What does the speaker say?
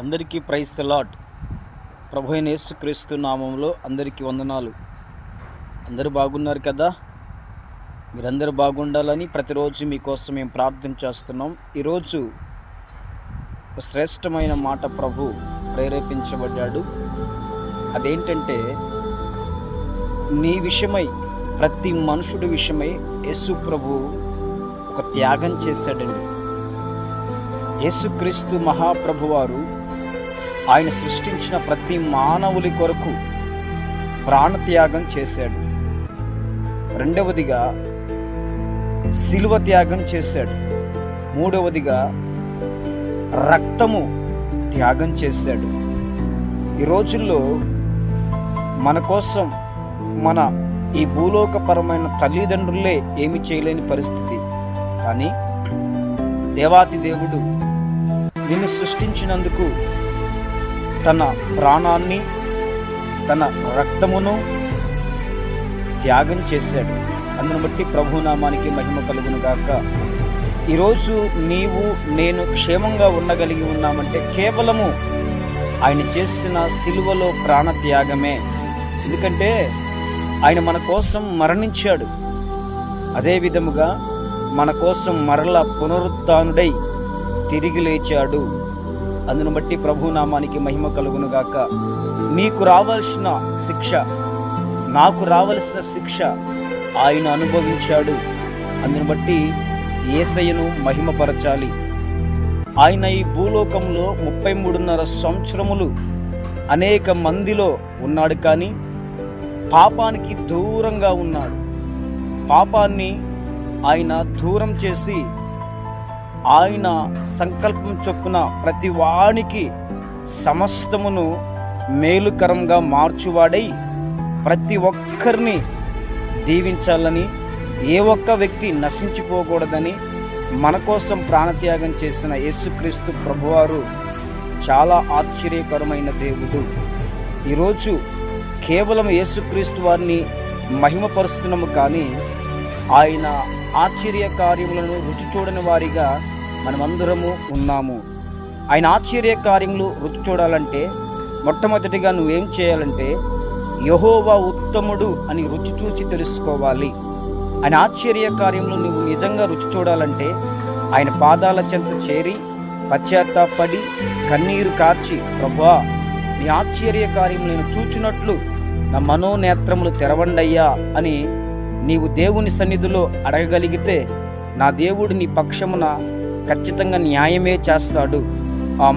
అందరికీ price lot ప్రభు అయిన యేసుక్రీస్తు నామంలో అందరికీ వందనాలు. అందరూ బాగున్నారు కదా? మీరందరూ బాగుండాలని ప్రతిరోజు మీకోసం మేము ప్రార్థన చేస్తున్నాం. ఈరోజు ఒక శ్రేష్టమైన మాట ప్రభు ప్రేరేపించబడ్డాడు. అదేంటంటే నీ విషయమై ప్రతి మనుషుడి విషయమై యేసు ప్రభు ఒక త్యాగం చేశాడండి. యేసుక్రీస్తు మహాప్రభువారు ఆయన సృష్టించిన ప్రతి మానవుని కొరకు ప్రాణత్యాగం చేశాడు. రెండవదిగా శిలువ త్యాగం చేశాడు. మూడవదిగా రక్తము త్యాగం చేశాడు. ఈ రోజుల్లో మన కోసం మన ఈ భూలోకపరమైన తల్లిదండ్రులే ఏమి చేయలేని పరిస్థితి. కానీ దేవాతి దేవుడు నిన్ను సృష్టించినందుకు తన ప్రాణాన్ని తన రక్తమును త్యాగం చేశాడు. అందును బట్టి ప్రభునామానికి మహిమ కలుగును గాక. ఈరోజు నీవు నేను క్షేమంగా ఉండగలిగి ఉన్నామంటే కేవలము ఆయన చేసిన సిలువలో ప్రాణ త్యాగమే ఎందుకంటే ఆయన మన కోసం మరణించాడు. అదే విధముగా మన కోసం మరల పునరుత్నుడై తిరిగి లేచాడు. అందును బట్టి ప్రభునామానికి మహిమ కలుగును గాక నీకు రావాల్సిన శిక్ష నాకు రావలసిన శిక్ష ఆయన అనుభవించాడు. అందును బట్టి ఏసయ్యను మహిమపరచాలి. ఆయన ఈ భూలోకంలో ముప్పై మూడున్నర సంవత్సరములు అనేక మందిలో ఉన్నాడు కానీ పాపానికి దూరంగా ఉన్నాడు. పాపాన్ని ఆయన దూరం చేసి ఆయన సంకల్పం చొప్పున ప్రతి వానికి సమస్తమును మేలుకరంగా మార్చువాడై ప్రతి ఒక్కరిని దీవించాలని ఏ ఒక్క వ్యక్తి నశించిపోకూడదని మన కోసం ప్రాణత్యాగం చేసిన యేసుక్రీస్తు ప్రభువారు చాలా ఆశ్చర్యకరమైన దేవుడు. ఈరోజు కేవలం యేసుక్రీస్తు వారిని మహిమపరుస్తున్నాము కానీ ఆయన ఆశ్చర్య కార్యములను రుచి చూడని వారిగా మనమందరము ఉన్నాము. ఆయన ఆశ్చర్య కార్యములు రుచి చూడాలంటే మొట్టమొదటిగా నువ్వేం చేయాలంటే యహోవా ఉత్తముడు అని రుచి చూసి తెలుసుకోవాలి. ఆయన ఆశ్చర్య కార్యంలో నువ్వు నిజంగా రుచి చూడాలంటే ఆయన పాదాల చెంత చేరి పశ్చాత్తాపడి కన్నీరు కార్చి ప్రభా నీ ఆశ్చర్య కార్యములు నేను చూచినట్లు నా మనోనేత్రములు తెరవండయ్యా అని నీవు దేవుని సన్నిధిలో అడగగలిగితే నా దేవుడు నీ పక్షమున ఖచ్చితంగా న్యాయమే చేస్తాడు. ఆ